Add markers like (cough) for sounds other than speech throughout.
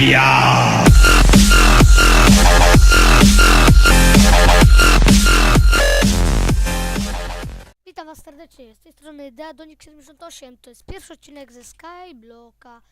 Ja! Witam was serdecznie, z tej strony Deadonik78, to jest pierwszy odcinek ze Skyblocka.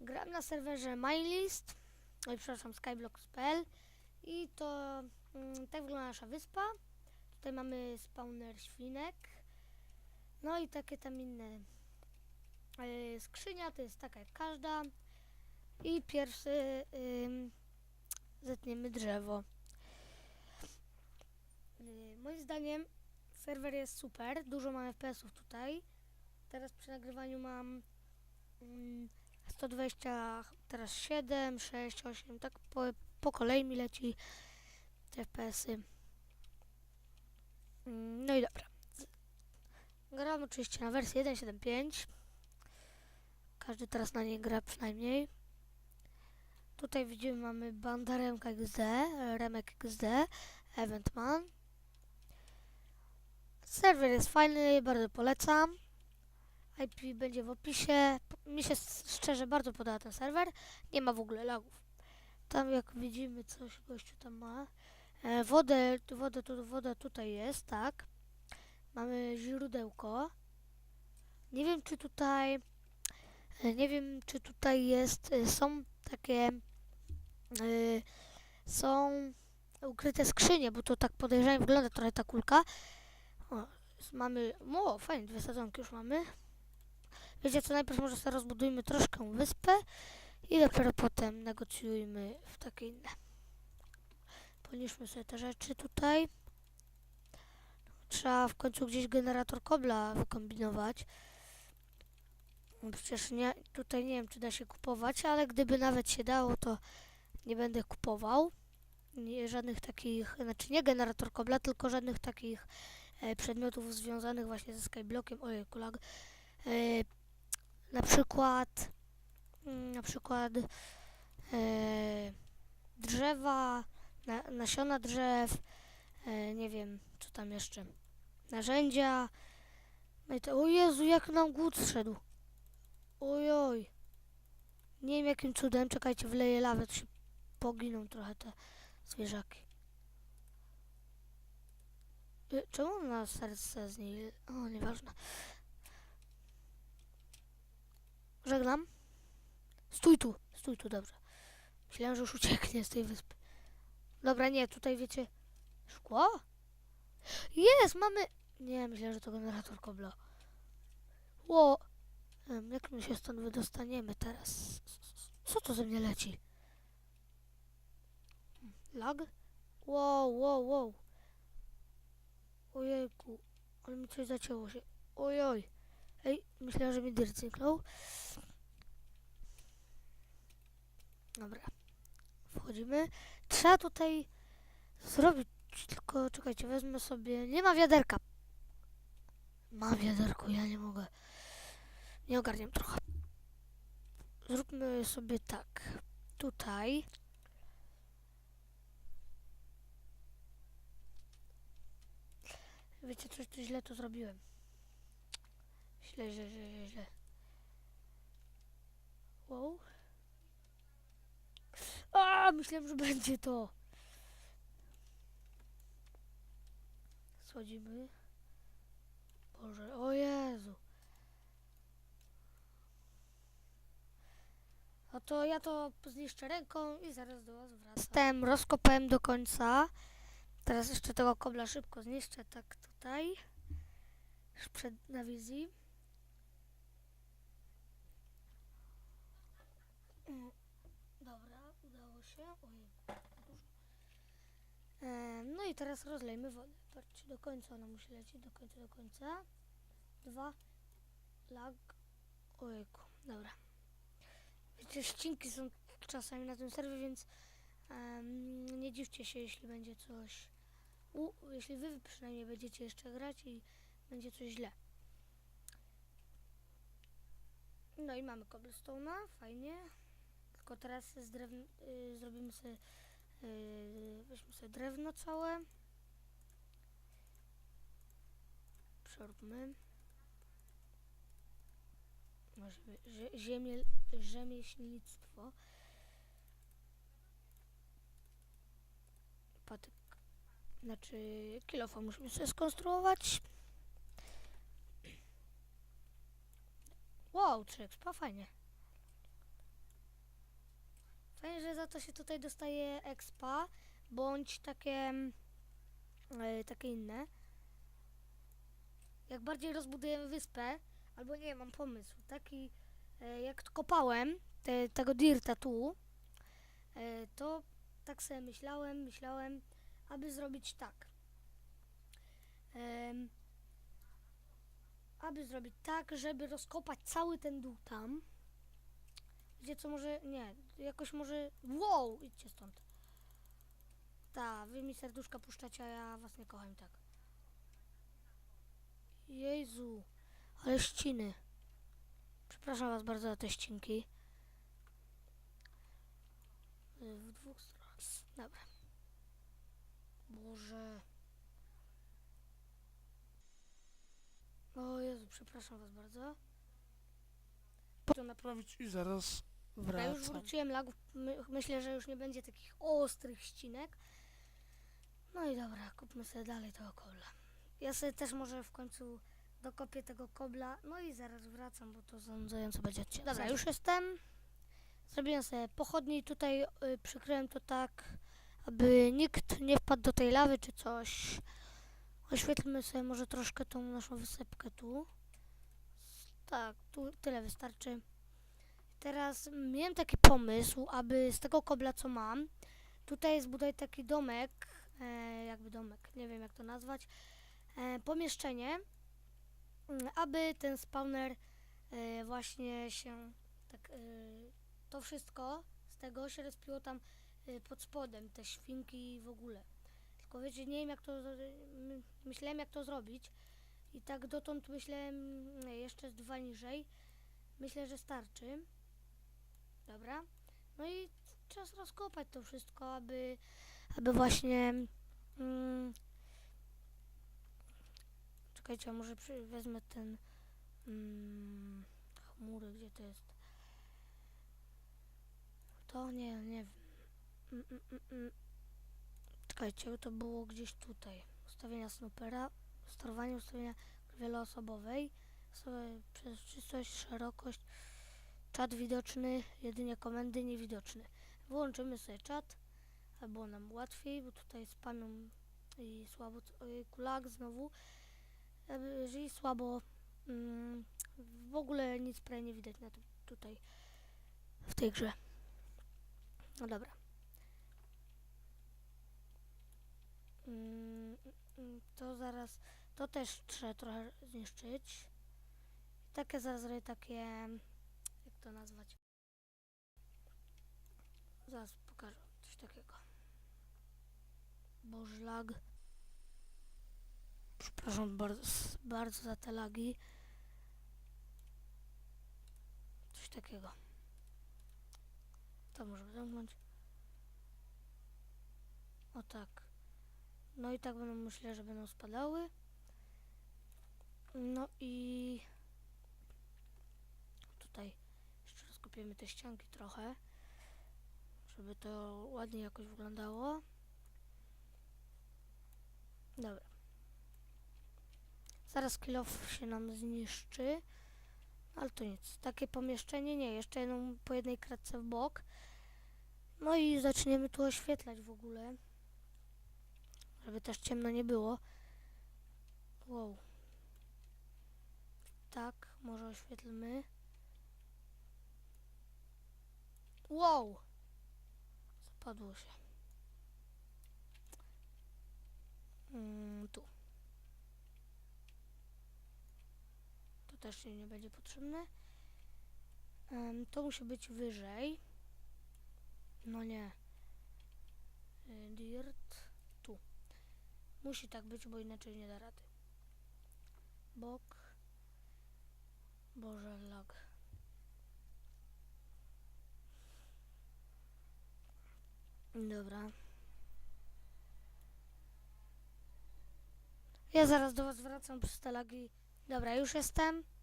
Gram na serwerze MyList, oj przepraszam, skyblocks.pl i to mm, tak wygląda nasza wyspa. Tutaj mamy spawner świnek, no i takie tam inne. E, skrzynia to jest taka jak każda i pierwszy zetniemy drzewo. Y, moim zdaniem Serwer jest super, dużo mam FPS-ów tutaj. Teraz przy nagrywaniu mam mm, 120, teraz 7, 6, 8, tak po, po kolei mi leci te FPS-y. Mm, No i dobra. Gram oczywiście na wersji 1.7.5. Każdy teraz na niej gra przynajmniej. Tutaj widzimy mamy banda Remka XD, Remek XD, Eventman. Serwer jest fajny, bardzo polecam. IP będzie w opisie. Mi się szczerze bardzo podoba ten serwer. Nie ma w ogóle lagów. Tam jak widzimy coś gościu tam ma. E, wodę, wodę, tu, woda tutaj jest, tak. Mamy źródełko. Nie wiem czy tutaj nie wiem czy tutaj jest e, są takie e, są ukryte skrzynie, bo to tak podejrzanie wygląda trochę ta kulka. O, mamy. O, fajnie, dwie sadzonki już mamy. Wiecie co, najpierw może sobie rozbudujmy troszkę wyspę i dopiero potem negocjujmy w takie inne. Poniszmy sobie te rzeczy tutaj. Trzeba w końcu gdzieś generator kobla wykombinować. Przecież nie, tutaj nie wiem, czy da się kupować, ale gdyby nawet się dało, to nie będę kupował. Nie, żadnych takich, znaczy nie generator kobla, tylko żadnych takich e, przedmiotów związanych właśnie ze Skyblockiem. Ojej, kulag. E, na przykład mm, na przykład e, drzewa, na, nasiona drzew, e, nie wiem, co tam jeszcze, narzędzia. No i to, o Jezu, jak nam głód zszedł. Ojoj. Nie wiem jakim cudem, czekajcie, wleję lawę, to się poginą trochę te zwierzaki. Y, Czemu na serce z niej... O, nieważne. Żegnam. Stój tu, stój tu, dobrze. Myślałem, że już ucieknie z tej wyspy. Dobra, nie, tutaj wiecie... Szkło? Jest, mamy... Nie, myślałem, że to generator kobla. Ło! Em, Jak my się stąd wydostaniemy teraz? Co to ze mnie leci? Lag? Wow, wow, wow. Ojejku, ale mi coś zacięło się. Ojoj. Ej, myślałem, że mi dyrt zniknął. Dobra. Wchodzimy. Trzeba tutaj zrobić, tylko czekajcie, wezmę sobie... Nie ma wiaderka. Ma wiaderko, ja nie mogę. Nie ogarniam trochę. Zróbmy sobie tak. Tutaj. Wiecie, coś tu źle to zrobiłem. Źle, źle, źle, źle. Wow. A, myślałem, że będzie to. Schodzimy. Boże, o Jezu. No to ja to zniszczę ręką i zaraz do was wracam. Jestem, rozkopałem do końca. Teraz jeszcze tego kobla szybko zniszczę, tak tutaj. Już przed na wizji. Dobra, udało się. Ojej. E, no i teraz rozlejmy wodę. Patrzcie, do końca ona musi lecieć, do końca, do końca. Dwa. Lag. Ojejku, dobra. Wiecie, ścinki są czasami na tym serwie, więc em, nie dziwcie się, jeśli będzie coś u, jeśli wy przynajmniej będziecie jeszcze grać i będzie coś źle. No i mamy cobblestone'a, fajnie. Tylko teraz z drewn- y, zrobimy sobie, y, weźmy sobie drewno całe. Przeróbmy ziemie, rzemieślnictwo. Patyk. Znaczy, kilofa musimy sobie skonstruować. Wow, 3 expa, fajnie. Fajnie, że za to się tutaj dostaje expa, bądź takie, mm, e, takie inne. Jak bardziej rozbudujemy wyspę, albo nie, mam pomysł, taki, e, jak kopałem te, tego dirta tu, e, to tak sobie myślałem, myślałem, aby zrobić tak. Em, aby zrobić tak, żeby rozkopać cały ten dół tam. Gdzie co może. Nie, jakoś może. Wow! Idźcie stąd. Ta, wy mi serduszka puszczacie, a ja was nie kocham tak. Jezu, ale ściny. Przepraszam was bardzo za te ścinki. Y, W dwóch stronach. Dobra. Boże. O Jezu, przepraszam was bardzo. to naprawić i zaraz Ja już wracam. wróciłem lagów. My, myślę, że już nie będzie takich ostrych ścinek. No i dobra, kupmy sobie dalej tego kobla. Ja sobie też może w końcu dokopię tego kobla. No i zaraz wracam, bo to zanudzająco będzie odcinek. Dobra, już jestem. Zrobiłem sobie pochodnie i tutaj y, przykryłem to tak, aby nikt nie wpadł do tej lawy czy coś. Oświetlmy sobie może troszkę tą naszą wysepkę tu. Tak, tu tyle wystarczy. Teraz miałem taki pomysł, aby z tego kobla co mam, tutaj zbudować taki domek, e, jakby domek, nie wiem jak to nazwać, e, pomieszczenie, aby ten spawner e, właśnie się tak, e, to wszystko z tego się respiło tam e, pod spodem, te świnki w ogóle. Tylko wiecie, nie wiem jak to, myślałem jak to zrobić i tak dotąd myślałem nie, jeszcze z dwa niżej, myślę, że starczy. Dobra. No i czas rozkopać to wszystko, aby, aby właśnie. Mm, czekajcie, a może przy, wezmę ten. Mm, chmury, gdzie to jest? To nie, nie wiem. Mm, mm, mm. Czekajcie, to było gdzieś tutaj. Ustawienia snupera, sterowanie ustawienia wieloosobowej, przezroczystość, szerokość, czat widoczny, jedynie komendy niewidoczne. Wyłączymy sobie czat, było nam łatwiej, bo tutaj spamią i słabo, ojejku, lag znowu. Aby- Jeżeli słabo, mm, w ogóle nic prawie nie widać na tym, tutaj, w tej grze. No dobra. Mm, mm, to zaraz, to też trzeba trochę zniszczyć. Takie zaraz takie, jak to nazwać? Zaraz pokażę coś takiego. Boże lag. Przepraszam bardzo, bardzo za te lagi. Coś takiego. To możemy zamknąć. O tak. No i tak będą, myślę, że będą spadały. No i tutaj jeszcze rozkopiemy te ścianki trochę, żeby to ładnie jakoś wyglądało. Dobra. Zaraz kilof się nam zniszczy. Ale to nic. Takie pomieszczenie nie. Jeszcze jedną po jednej kratce w bok. No i zaczniemy tu oświetlać w ogóle. Żeby też ciemno nie było. Wow. Tak, może oświetlmy. Wow! Zapadło się. Mm, tu. Też nie będzie potrzebne. Em, to musi być wyżej. No nie. Y, Dirt. Tu. Musi tak być, bo inaczej nie da rady. Bok. Boże, lag. Dobra. Ja zaraz do was wracam przez te lagi. Dobra, już jestem.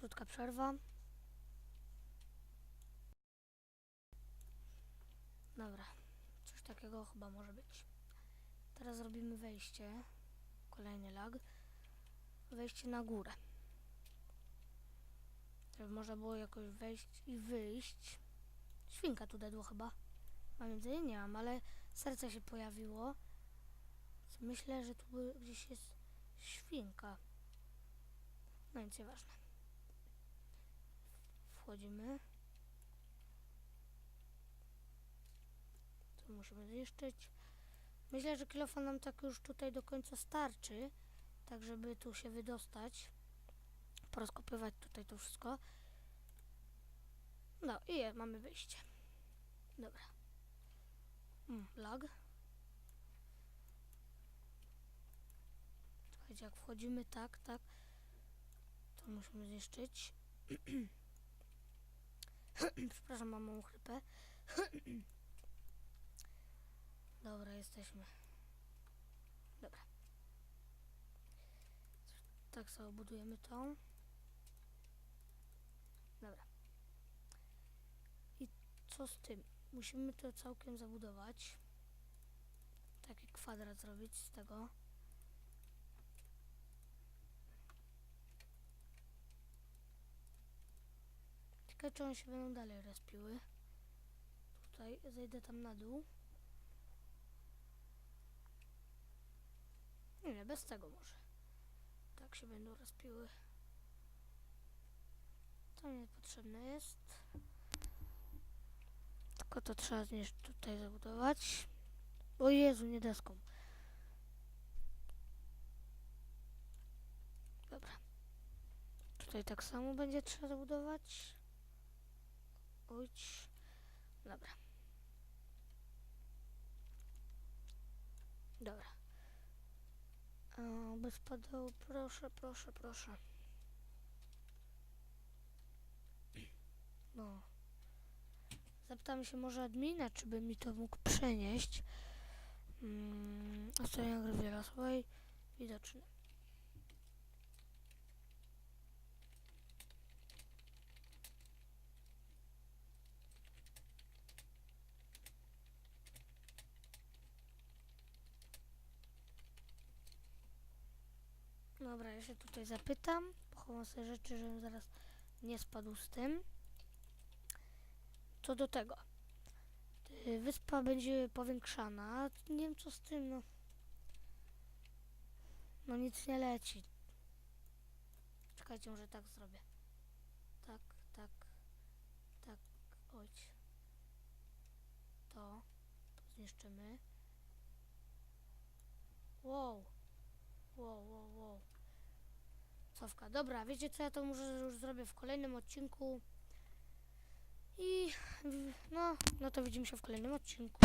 Krótka przerwa. Dobra. Coś takiego chyba może być. Teraz zrobimy wejście. Kolejny lag. Wejście na górę. Żeby można było jakoś wejść i wyjść. Świnka tu dedło chyba. Mam jedzenie? Nie mam, ale serce się pojawiło. Myślę, że tu gdzieś jest świnka. No nic nieważne. Wchodzimy. To musimy zniszczyć. Myślę, że kilofon nam tak już tutaj do końca starczy. Tak, żeby tu się wydostać. Porozkopywać tutaj to wszystko. No i je, mamy wyjście. Dobra. Mm, lag. Czekajcie, jak wchodzimy, tak, tak. To musimy zniszczyć. (clears throat) (clears throat) Przepraszam, mam małą chrypę. (clears throat) Dobra, jesteśmy. Dobra. Tak sobie budujemy to. Dobra. I co z tym? Musimy to całkiem zabudować. Taki kwadrat zrobić z tego. Ciekawe, czy one się będą dalej respiły. Tutaj zejdę tam na dół. Nie, bez tego może. Tak się będą respiły. To niepotrzebne jest. Tylko to trzeba znieść tutaj zabudować. O Jezu, nie deską. Dobra. Tutaj tak samo będzie trzeba zabudować. Ojcz. Dobra. Dobra. O, bez padał, proszę, proszę, proszę. No. Zapytam się może admina, czy by mi to mógł przenieść. Mm, Ostatnia gry wyrosłej. Widoczny. Dobra, ja się tutaj zapytam. Pochowam sobie rzeczy, żebym zaraz nie spadł z tym. Co do tego. Y, Wyspa będzie powiększana. Nie wiem co z tym, no. No nic nie leci. Czekajcie, może tak zrobię. Tak, tak, tak, ojć. To, to zniszczymy. Wow. Wow, wow, wow. Dobra, wiecie co, ja to może już zrobię w kolejnym odcinku. I no, no to widzimy się w kolejnym odcinku.